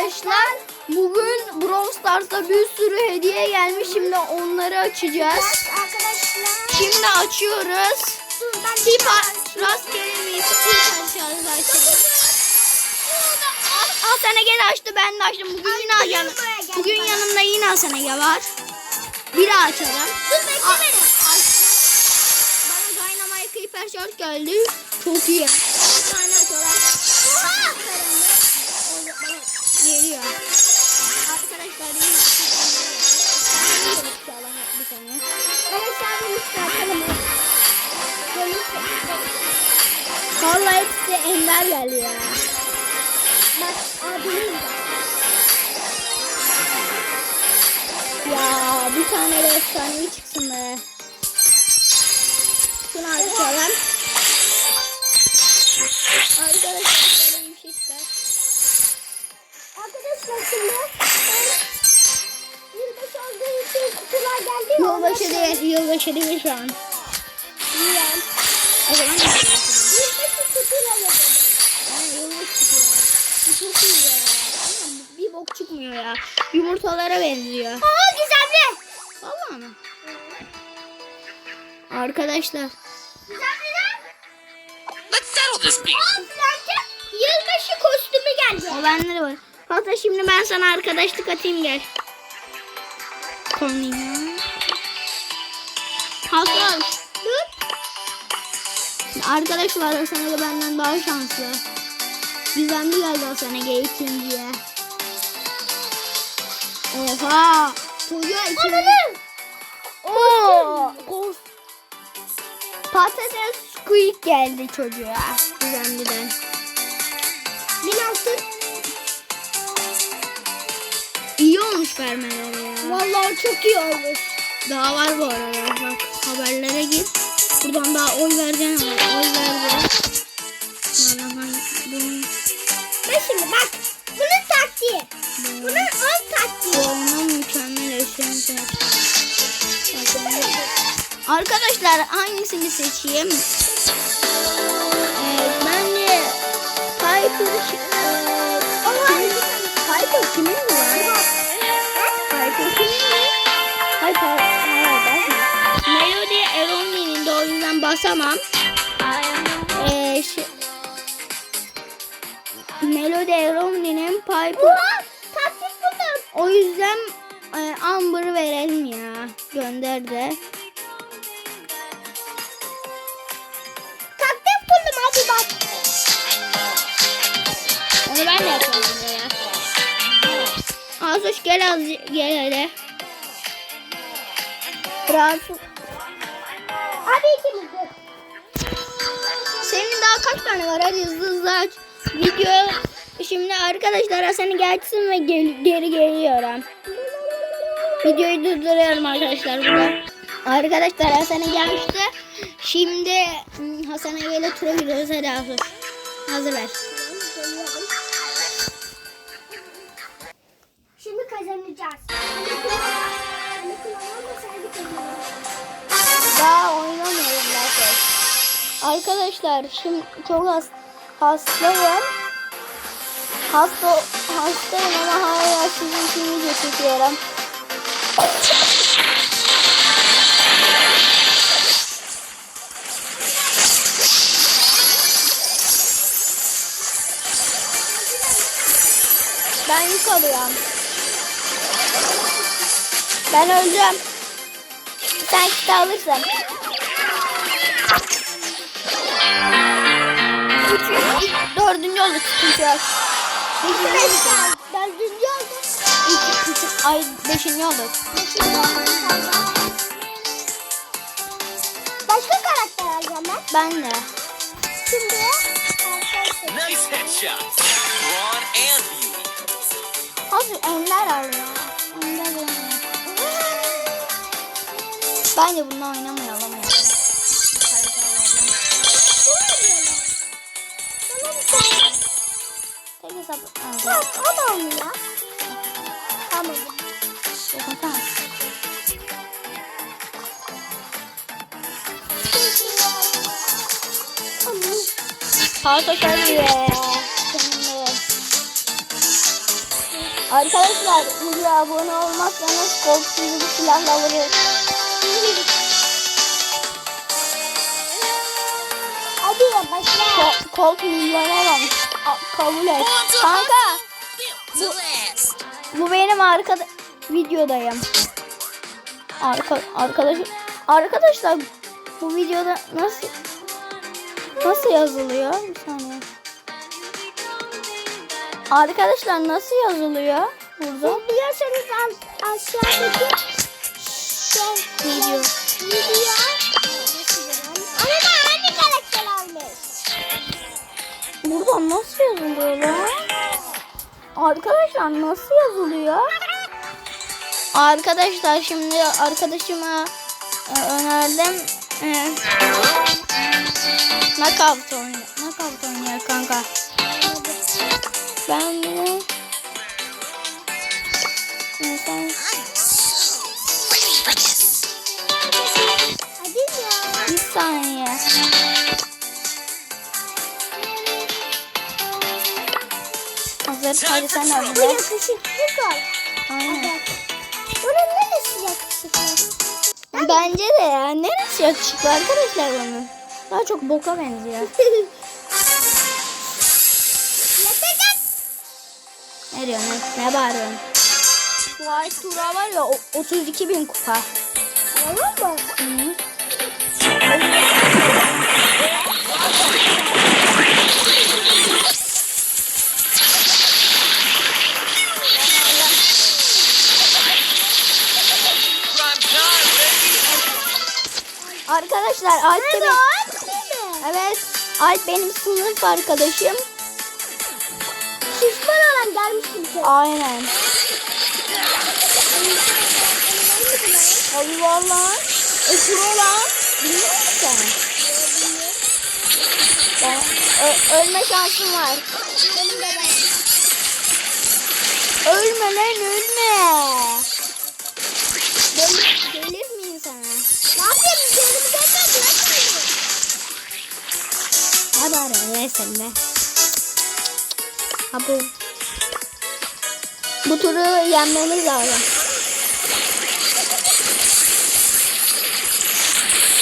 arkadaşlar. Bugün Brawl Stars'ta bir sürü hediye gelmiş. Şimdi onları açacağız. Arkadaşlar. Şimdi açıyoruz. Par rastgele bir açacağız açalım. Al sana gel açtı ben de açtım. Bugün yine Ay, yan, buraya gel bugün bana. yanımda yine Hasan Ege var. Bir daha açalım. Dur bekle beni. Bana Dynamite Hyper Charge geldi. Çok iyi. Bir tane açalım. Oha. Geliyor. Arkadaşlar yine. Bir tane. Arkadaşlar bunu çıkartalım. Vallahi hepsi ender geliyor. Bak abinin de. Ya bir tane de efsanevi çıksın be. Şunu açalım. Arkadaşlar şimdi yılbaşı olduğu için kutular geldi. Yılbaşı değil, yılbaşı değil şu an. Yiyen. O zaman yılbaşı. Yılbaşı kutular yapalım. Yani yılbaşı çıkıyor. Bu çok iyi ya. Ama bir bok çıkmıyor ya. Yumurtalara benziyor. Aa güzeldi. Vallahi mı? Arkadaşlar. Güzeldi lan. Let's settle this beef. Aa. Yılbaşı kostümü geldi. O bende de var. Hatta şimdi ben sana arkadaşlık atayım gel. Konuya. Hasan. Dur. Arkadaşlar Hasan Ege benden daha şanslı. Bizden bir geldi Hasan Ege ikinciye. Oha. Çocuğa ikinci. Oo. Kos. Patates squeak geldi çocuğa. Güzelden. Bin altın. İyi olmuş vermeleri ya. Vallahi çok iyi olmuş. Daha var bu arada. Bak haberlere gir. Buradan daha oy vereceksin ama oy vereceksin. Vallahi bu, Bak şimdi bak. Bunun taktiği. bu, Bunun ön taktiği. bu ona mükemmel eşyanı Arkadaşlar hangisini seçeyim? Ee, ben de Piper Piper kimin bu? Piper kimin mi? Piper hayır ben Melody Eronli'nin de basamam. Ee, Melody Eronli'nin Piper. Taktik buldum. o yüzden e, Amber'ı verelim ya. Gönder de. Taktik buldum hadi bak. Onu ben de burada ya. Azuş gel az gel hele. Rahatsız. Hadi ikimiz. Senin daha kaç tane var? Hadi hızlı hızlı aç. Video şimdi arkadaşlar Hasan'ı gelsin ve gel- geri geliyorum. Videoyu durduruyorum arkadaşlar burada. Arkadaşlar Hasan'ı gelmişti. Şimdi hmm, Hasan'a ile tura gidiyoruz. Hadi Azuş. Hazır ver. Kazanacağız. Daha oynamıyorum zaten. Arkadaşlar şimdi çok has, hastayım. Hasta hastayım ama hala sizin için video çekiyorum. Ben yük alıyorum. Ben öleceğim. Sen kit alırsın. Dördüncü olduk sıkıntı yok. Beşinci olduk. Dördüncü oldum. İki, üç, ay beşinci olduk. Beşinci oldum. Başka karakter alacağım ben. Ben de. Şimdi Nice headshots. Brawn and beauty. Hazır Ender arıyor. Bence bununla oynamayalım ya. Tek hesap. Aa, Bak o da oynuyor. Tamam. Tamam. Arkadaşlar videoya abone olmazsanız korkutucu bir silahla vurur. Hadi başla. Ko- Colt milyoner olmuş. Kabul et. Kanka last. bu benim arkada videodayım. Arka arkadaş arkadaşlar bu videoda nasıl nasıl yazılıyor? Bir saniye. Arkadaşlar nasıl yazılıyor burada? Biliyorsanız al, aşağıdaki şey Video. video. Ama hangi karakter almış? Burada nasıl yazılıyor lan? Arkadaşlar nasıl yazılıyor? Arkadaşlar şimdi arkadaşıma e, önerdim. E, knockout oynuyor. Knockout oynuyor kanka. Saniye. Hazır. Hadi sen de Bu yakışıklı kal. Aynen. Bunun neresi yakışıklı? Bence de ya. Neresi yakışıklı arkadaşlar bunun? Daha çok boka benziyor. Ne diyorsun? Ne, ne bağırıyorsun? Vay Tura var ya o- 32 bin kupa. Tamam mı? Hı. Arkadaşlar Alp de benim, evet Alp benim sınıf arkadaşım. Şişman olan gelmiş kimse. Aynen. Abi valla. Ökür olan. Biliyor musun? Ben, ö- ölme şansım var. Benim de ben. Ölme lan ölme. Hadi ne? Ha bu. Bu turu yenmemiz lazım.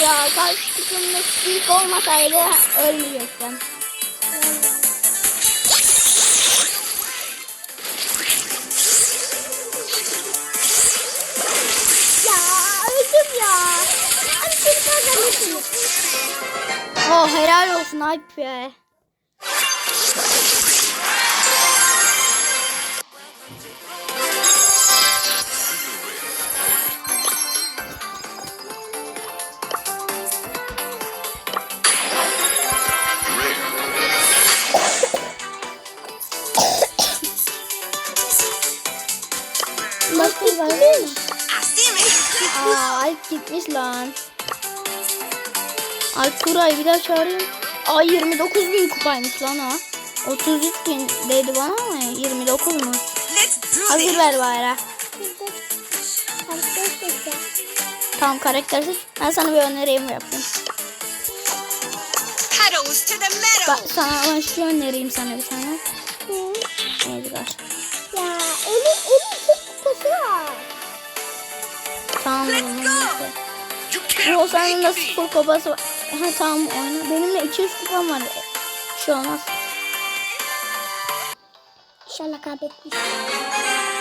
Ya karşı takımda ilk olmasaydı ölmeyecektim. Oh helal olsun Alp be. Gördün mü? see me. Aa Alp gitmiş lan. Alp Turay'ı bir daha çağırıyorum. Aa 29 bin kupaymış lan o. 33 bin dedi bana ama 29'muş. Let's do Hazır ver. Arkadaşlar. Tamam karaktersiz. Ben sana bir önereyim yapayım. Bak sana ben şu önereyim sana bir tane. Edgar. Ya elim elim çok kupası var. Tamam Bu senin sıfır kupası var. Ha tamam oyna. Benim de 200 kupam var. Bir şey olmaz. İnşallah kaybetmiş.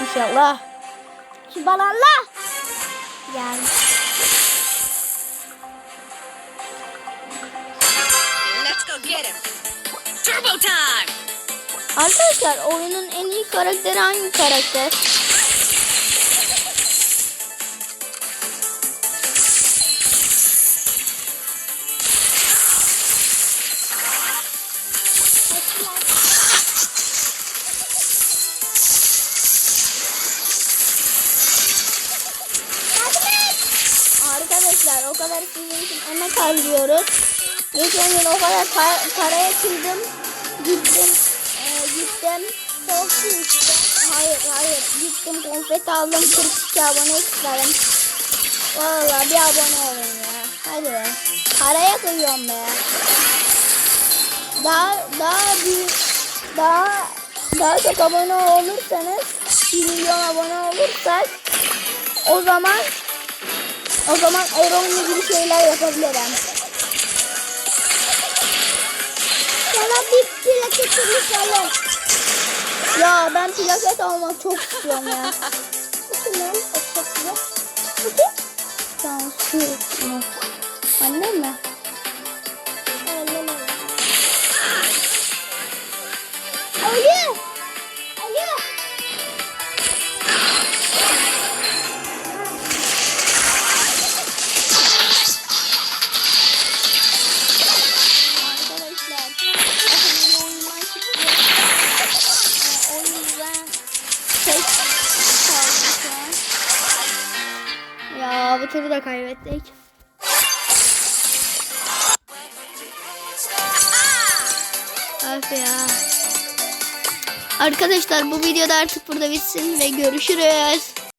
İnşallah. Subhanallah. Yani. Let's go get him. Turbo time. Arkadaşlar oyunun en iyi karakteri hangi karakter? Harcıyoruz. Geçen gün o kadar pa- paraya kıydım. Gittim. E, gittim. Çok işte. Hayır hayır. Gittim konfeti aldım. 42 abone istedim. Valla bir abone olun ya. Hadi be. Paraya kıyıyorum be. Daha daha büyük daha daha çok abone olursanız 1 milyon abone olursak o zaman o zaman Eron'la gibi şeyler yapabilirim. Sana bir plaket çalışalım. Ya ben plaket almak çok istiyorum ya. Bu kimin? O? Tamam şu. mu? Annem mi? Turu da kaybettik. Öf ya. Arkadaşlar bu videoda artık burada bitsin ve görüşürüz.